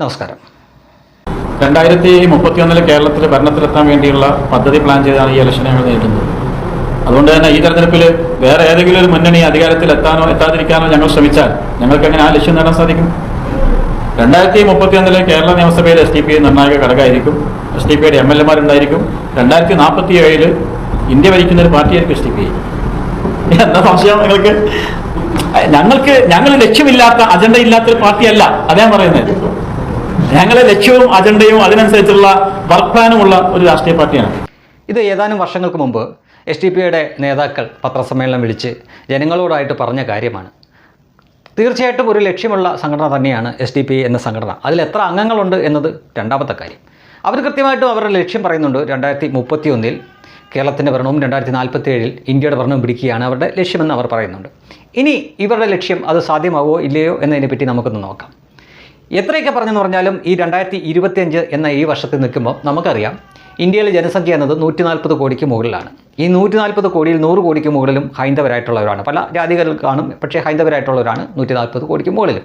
നമസ്കാരം. രണ്ടായിരത്തി മുപ്പത്തിയൊന്നിലെ കേരളത്തിൽ ഭരണത്തിലെത്താൻ വേണ്ടിയുള്ള പദ്ധതി പ്ലാൻ ചെയ്താണ് ഈ ഇലക്ഷൻ ഞങ്ങൾ നേരിടുന്നത്. അതുകൊണ്ട് തന്നെ ഈ തെരഞ്ഞെടുപ്പിൽ വേറെ ഏതെങ്കിലും ഒരു മുന്നണി അധികാരത്തിൽ എത്താനോ എത്താതിരിക്കാനോ ഞങ്ങൾ ശ്രമിച്ചാൽ ഞങ്ങൾക്ക് എങ്ങനെ ആ ലക്ഷ്യം നേടാൻ സാധിക്കും? രണ്ടായിരത്തി മുപ്പത്തിയൊന്നിലെ കേരള നിയമസഭയിൽ എസ് ഡി പി നിർണായക ഘടകമായിരിക്കും. എസ് ഡി പിയുടെ എം എൽ എമാരുണ്ടായിരിക്കും. രണ്ടായിരത്തി നാൽപ്പത്തി ഏഴിൽ ഇന്ത്യ ഭരിക്കുന്ന ഒരു പാർട്ടിയായിരിക്കും എസ് ഡി പി എന്താ സംശയം നിങ്ങൾക്ക്? ഞങ്ങൾക്ക് ഞങ്ങൾ ലക്ഷ്യമില്ലാത്ത അജണ്ട ഇല്ലാത്ത ഒരു പാർട്ടിയല്ല. അതേ ഞാൻ പറയുന്നത്. ഞങ്ങളെ ലക്ഷ്യവും അജണ്ടയും അതിനനുസരിച്ചുള്ള വർക്ക് പ്ലാനും ഉള്ള ഒരു രാഷ്ട്രീയ പാർട്ടിയാണ്. ഇത് ഏതാനും വർഷങ്ങൾക്ക് മുമ്പ് എസ് ടി പിയുടെ നേതാക്കൾ പത്രസമ്മേളനം വിളിച്ച് ജനങ്ങളോടായിട്ട് പറഞ്ഞ കാര്യമാണ്. തീർച്ചയായിട്ടും ഒരു ലക്ഷ്യമുള്ള സംഘടന തന്നെയാണ് എസ് ഡി പി എന്ന സംഘടന. അതിൽ എത്ര അംഗങ്ങളുണ്ട് എന്നത് രണ്ടാമത്തെ കാര്യം. അവർ കൃത്യമായിട്ടും അവരുടെ ലക്ഷ്യം പറയുന്നുണ്ട്. രണ്ടായിരത്തി മുപ്പത്തി ഒന്നിൽ കേരളത്തിന്റെ ഭരണവും രണ്ടായിരത്തി നാൽപ്പത്തി ഏഴിൽ ഇന്ത്യയുടെ ഭരണവും പിടിക്കുകയാണ് അവരുടെ ലക്ഷ്യമെന്ന് അവർ പറയുന്നുണ്ട്. ഇനി ഇവരുടെ ലക്ഷ്യം അത് സാധ്യമാവുമോ ഇല്ലയോ എന്നതിനെപ്പറ്റി നമുക്കൊന്ന് നോക്കാം. എത്രയൊക്കെ പറഞ്ഞെന്ന് പറഞ്ഞാലും ഈ രണ്ടായിരത്തി ഇരുപത്തിയഞ്ച് എന്ന ഈ വർഷത്തിൽ നിൽക്കുമ്പോൾ നമുക്കറിയാം ഇന്ത്യയിലെ ജനസംഖ്യ എന്നത് നൂറ്റി നാൽപ്പത് കോടിക്ക് മുകളിലാണ്. ഈ നൂറ്റി നാൽപ്പത് കോടിയിൽ നൂറ് കോടിക്ക് മുകളിലും ഹൈന്ദവരായിട്ടുള്ളവരാണ്. പല ജാതികൾ കാണും പക്ഷേ ഹൈന്ദവരായിട്ടുള്ളവരാണ് നൂറ്റി നാൽപ്പത് കോടിക്ക് മുകളിലും.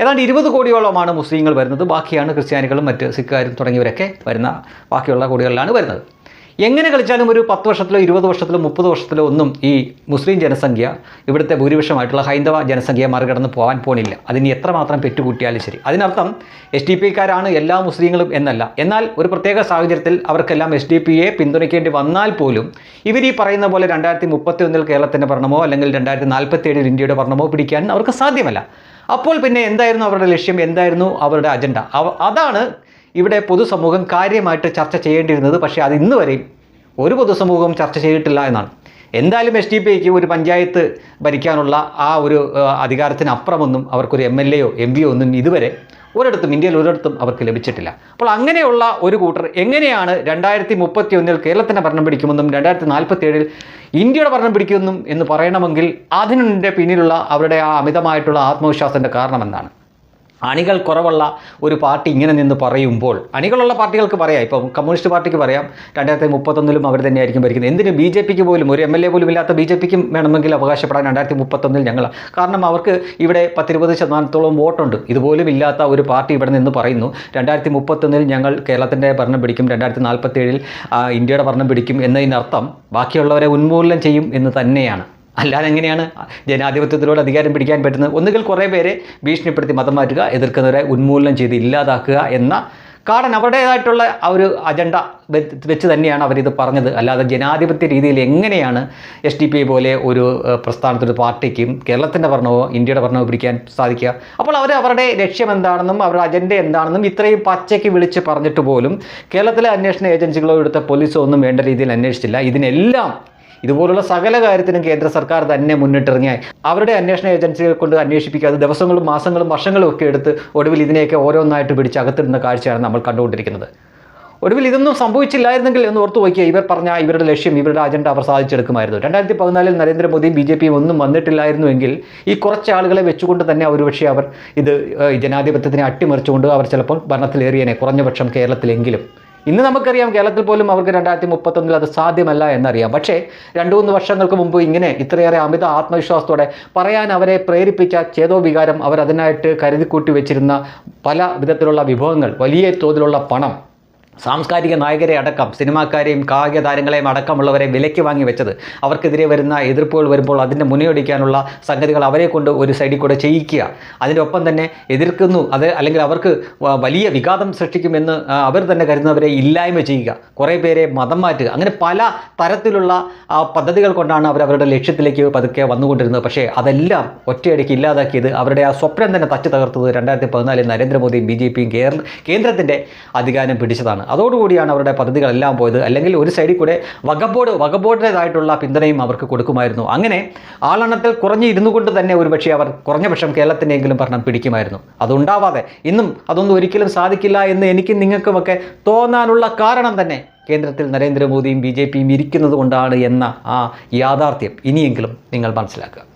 ഏതാണ്ട് ഇരുപത് കോടിയോളമാണ് മുസ്ലിങ്ങൾ വരുന്നത്. ബാക്കിയാണ് ക്രിസ്ത്യാനികളും മറ്റ് സിഖുകാരും തുടങ്ങിയവരൊക്കെ വരുന്ന ബാക്കിയുള്ള കോടികളിലാണ് വരുന്നത്. എങ്ങനെ കളിച്ചാലും ഒരു പത്ത് വർഷത്തിലോ ഇരുപത് വർഷത്തിലോ മുപ്പത് വർഷത്തിലോ ഒന്നും ഈ മുസ്ലിം ജനസംഖ്യ ഇവിടുത്തെ ഭൂരിപക്ഷമായിട്ടുള്ള ഹൈന്ദവ ജനസംഖ്യ മറികടന്ന് പോകാൻ പോണില്ല. അതിന് എത്രമാത്രം പെറ്റുകൂട്ടിയാലും ശരി. അതിനർത്ഥം എസ് ഡി പിക്കാരാണ് എല്ലാ മുസ്ലിങ്ങളും എന്നല്ല. എന്നാൽ ഒരു പ്രത്യേക സാഹചര്യത്തിൽ അവർക്കെല്ലാം എസ് ഡി പിയെ പിന്തുണയ്ക്കേണ്ടി വന്നാൽ പോലും ഇവർ ഈ പറയുന്ന പോലെ രണ്ടായിരത്തി മുപ്പത്തി ഒന്നിൽ കേരളത്തിന്റെ ഭരണമോ അല്ലെങ്കിൽ രണ്ടായിരത്തി നാൽപ്പത്തി ഏഴിൽ ഇന്ത്യയുടെ ഭരണമോ പിടിക്കാൻ അവർക്ക് സാധ്യമല്ല. അപ്പോൾ പിന്നെ എന്തായിരുന്നു അവരുടെ ലക്ഷ്യം? എന്തായിരുന്നു അവരുടെ അജണ്ട? അതാണ് ഇവിടെ പൊതുസമൂഹം കാര്യമായിട്ട് ചർച്ച ചെയ്യേണ്ടിയിരുന്നത് പക്ഷേ അത് ഇന്ന് വരെയും ഒരു പൊതുസമൂഹവും ചർച്ച ചെയ്തിട്ടില്ല എന്നാണ്. എന്തായാലും എസ് ഡി പി ഐക്ക് ഒരു പഞ്ചായത്ത് ഭരിക്കാനുള്ള ആ ഒരു അധികാരത്തിനപ്പുറമൊന്നും അവർക്കൊരു എം എൽ എയോ എം പിയോ ഒന്നും ഇതുവരെ ഒരിടത്തും ഇന്ത്യയിൽ ഒരിടത്തും അവർക്ക് ലഭിച്ചിട്ടില്ല. അപ്പോൾ അങ്ങനെയുള്ള ഒരു കൂട്ടർ എങ്ങനെയാണ് രണ്ടായിരത്തി മുപ്പത്തി ഒന്നിൽ കേരളത്തിന്റെ ഭരണം പിടിക്കുമെന്നും രണ്ടായിരത്തി നാൽപ്പത്തി ഏഴിൽ ഇന്ത്യയുടെ ഭരണം പിടിക്കുമെന്നും എന്ന് പറയണമെങ്കിൽ അതിന്റെ പിന്നിലുള്ള അവരുടെ ആ അമിതമായിട്ടുള്ള ആത്മവിശ്വാസത്തിന്റെ കാരണം എന്താണ് അണികൾ കുറവുള്ള ഒരു പാർട്ടി ഇങ്ങനെ നിന്ന് പറയുമ്പോൾ അണികളുള്ള പാർട്ടികൾക്ക് പറയാം. ഇപ്പം കമ്മ്യൂണിസ്റ്റ് പാർട്ടിക്ക് പറയാം രണ്ടായിരത്തി മുപ്പത്തൊന്നിലും അവർ തന്നെയായിരിക്കും ഭരിക്കുന്നത്. എന്തിന് ബി ജെ പിക്ക് പോലും ഒരു എം എൽ എ പോലും ഇല്ലാത്ത ബി ജെ പിക്കും വേണമെങ്കിൽ അവകാശപ്പെടാൻ രണ്ടായിരത്തി മുപ്പത്തൊന്നിൽ ഞങ്ങൾ. കാരണം അവർക്ക് ഇവിടെ പത്തിരുപത് ശതമാനത്തോളം വോട്ടുണ്ട്. ഇതുപോലും ഇല്ലാത്ത ഒരു പാർട്ടി ഇവിടെ നിന്ന് പറയുന്നു. രണ്ടായിരത്തി മുപ്പത്തൊന്നിൽ ഞങ്ങൾ കേരളത്തിന്റെ ഭരണം പിടിക്കും രണ്ടായിരത്തി നാൽപ്പത്തി ഏഴിൽ ഇന്ത്യയുടെ ഭരണം പിടിക്കും എന്നതിനർത്ഥം ബാക്കിയുള്ളവരെ ഉന്മൂലനം ചെയ്യും എന്ന് തന്നെയാണ്. അല്ലാതെ എങ്ങനെയാണ് ജനാധിപത്യത്തിലൂടെ അധികാരം പിടിക്കാൻ പറ്റുന്നത്? ഒന്നുകിൽ കുറേ പേരെ ഭീഷണിപ്പെടുത്തി മതം മാറ്റുക എതിർക്കുന്നവരെ ഉന്മൂലനം ചെയ്ത് ഇല്ലാതാക്കുക എന്ന കാരണം അവരുടേതായിട്ടുള്ള ആ ഒരു അജണ്ട വെച്ച് തന്നെയാണ് അവരിത് പറഞ്ഞത്. അല്ലാതെ ജനാധിപത്യ രീതിയിൽ എങ്ങനെയാണ് എസ് ഡി പി പോലെ ഒരു പ്രസ്ഥാനത്തൊരു പാർട്ടിക്കും കേരളത്തിന്റെ ഭരണമോ ഇന്ത്യയുടെ ഭരണമോ പിടിക്കാൻ സാധിക്കുക? അപ്പോൾ അവർ അവരുടെ ലക്ഷ്യം എന്താണെന്നും അവരുടെ അജണ്ട എന്താണെന്നും ഇത്രയും പച്ചയ്ക്ക് വിളിച്ച് പറഞ്ഞിട്ട് പോലും കേരളത്തിലെ അന്വേഷണ ഏജൻസികളോ എടുത്ത പോലീസോ ഒന്നും വേണ്ട രീതിയിൽ അന്വേഷിച്ചില്ല. ഇതിനെല്ലാം ഇതുപോലുള്ള സകല കാര്യത്തിനും കേന്ദ്ര സർക്കാർ തന്നെ മുന്നിട്ടിറങ്ങിയായി. അവരുടെ അന്വേഷണ ഏജൻസികളെ കൊണ്ട് അന്വേഷിപ്പിക്കാതെ ദിവസങ്ങളും മാസങ്ങളും വർഷങ്ങളും ഒക്കെ എടുത്ത് ഒടുവിൽ ഇതിനെയൊക്കെ ഓരോന്നായിട്ട് പിടിച്ച് അകത്തിടുന്ന കാഴ്ചയാണ് നമ്മൾ കണ്ടുകൊണ്ടിരിക്കുന്നത്. ഒടുവിൽ ഇതൊന്നും സംഭവിച്ചില്ലായിരുന്നെങ്കിൽ എന്ന് ഓർത്തു നോക്കിയാൽ ഇവർ പറഞ്ഞ ഇവരുടെ ലക്ഷ്യം ഇവരുടെ അജണ്ട അവർ സാധിച്ചെടുക്കുമായിരുന്നു. രണ്ടായിരത്തി പതിനാലിൽ നരേന്ദ്രമോദിയും ബി ജെ പിയും ഒന്നും വന്നിട്ടില്ലായിരുന്നുവെങ്കിൽ ഈ കുറച്ച് ആളുകളെ വെച്ചുകൊണ്ട് തന്നെ ഒരുപക്ഷെ അവർ ഇത് ജനാധിപത്യത്തിനെ അട്ടിമറിച്ചുകൊണ്ട് അവർ ചിലപ്പോൾ ഭരണത്തിലേറിയനെ കുറഞ്ഞപക്ഷം കേരളത്തിലെങ്കിലും. ഇന്ന് നമുക്കറിയാം കേരളത്തിൽ പോലും അവർക്ക് രണ്ടായിരത്തി മുപ്പത്തൊന്നിൽ അത് സാധ്യമല്ല എന്നറിയാം. പക്ഷേ രണ്ടു മൂന്ന് വർഷങ്ങൾക്ക് മുമ്പ് ഇങ്ങനെ ഇത്രയേറെ അമിത ആത്മവിശ്വാസത്തോടെ പറയാൻ അവരെ പ്രേരിപ്പിച്ച ചേതോ വികാരം അവർ അതിനായിട്ട് കരുതിക്കൂട്ടി വെച്ചിരുന്ന പല വിധത്തിലുള്ള വിഭവങ്ങൾ വലിയ തോതിലുള്ള പണം സാംസ്കാരിക നായകരെ അടക്കം സിനിമാക്കാരെയും കായിക താരങ്ങളെയും അടക്കമുള്ളവരെ വിലയ്ക്ക് വാങ്ങി വെച്ചത്. അവർക്കെതിരെ വരുന്ന എതിർപ്പുകൾ വരുമ്പോൾ അതിന്റെ മുനയൊടിക്കാനുള്ള സംഗതികൾ അവരെ കൊണ്ട് ഒരു സൈഡിൽ കൂടെ ചെയ്യിക്കുക. അതിന്റെ ഒപ്പം തന്നെ എതിർക്കുന്നു അത് അല്ലെങ്കിൽ അവർക്ക് വലിയ വിഘാതം സൃഷ്ടിക്കുമെന്ന് അവർ തന്നെ കരുതുന്നവരെ ഇല്ലായ്മ ചെയ്യുക. കുറേ പേരെ മതം മാറ്റുക. അങ്ങനെ പല തരത്തിലുള്ള പദ്ധതികൾ കൊണ്ടാണ് അവർ അവരുടെ ലക്ഷ്യത്തിലേക്ക് പതുക്കെ വന്നുകൊണ്ടിരുന്നത്. പക്ഷേ അതെല്ലാം ഒറ്റയടിക്ക് ഇല്ലാതാക്കിയത് അവരുടെ ആ സ്വപ്നം തന്നെ തച്ചു തകർത്തത് രണ്ടായിരത്തി പതിനാലിൽ നരേന്ദ്രമോദിയും ബി ജെ പിയും കേരള കേന്ദ്രത്തിന്റെ അധികാരം പിടിച്ചതാണ്. അതോടുകൂടിയാണ് അവരുടെ പദ്ധതികളെല്ലാം പോയത്. അല്ലെങ്കിൽ ഒരു സൈഡിൽ കൂടെ വകബോർഡ് വകബോർഡിന്റെതായിട്ടുള്ള പിന്തുണയും അവർക്ക് കൊടുക്കുമായിരുന്നു. അങ്ങനെ ആളെണ്ണത്തിൽ കുറഞ്ഞ് ഇരുന്നു കൊണ്ട് തന്നെ ഒരുപക്ഷെ അവർ കുറഞ്ഞ പക്ഷം കേരളത്തിനെങ്കിലും ഭരണം പിടിക്കുമായിരുന്നു. അതുണ്ടാവാതെ ഇന്നും അതൊന്നും ഒരിക്കലും സാധിക്കില്ല എന്ന് എനിക്കും നിങ്ങൾക്കുമൊക്കെ തോന്നാനുള്ള കാരണം തന്നെ കേന്ദ്രത്തിൽ നരേന്ദ്രമോദിയും ബി ജെ പിയും ഇരിക്കുന്നത് കൊണ്ടാണ് എന്ന ആ യാഥാർത്ഥ്യം. ഇനിയെങ്കിലും നിങ്ങൾ മനസ്സിലാക്കുക.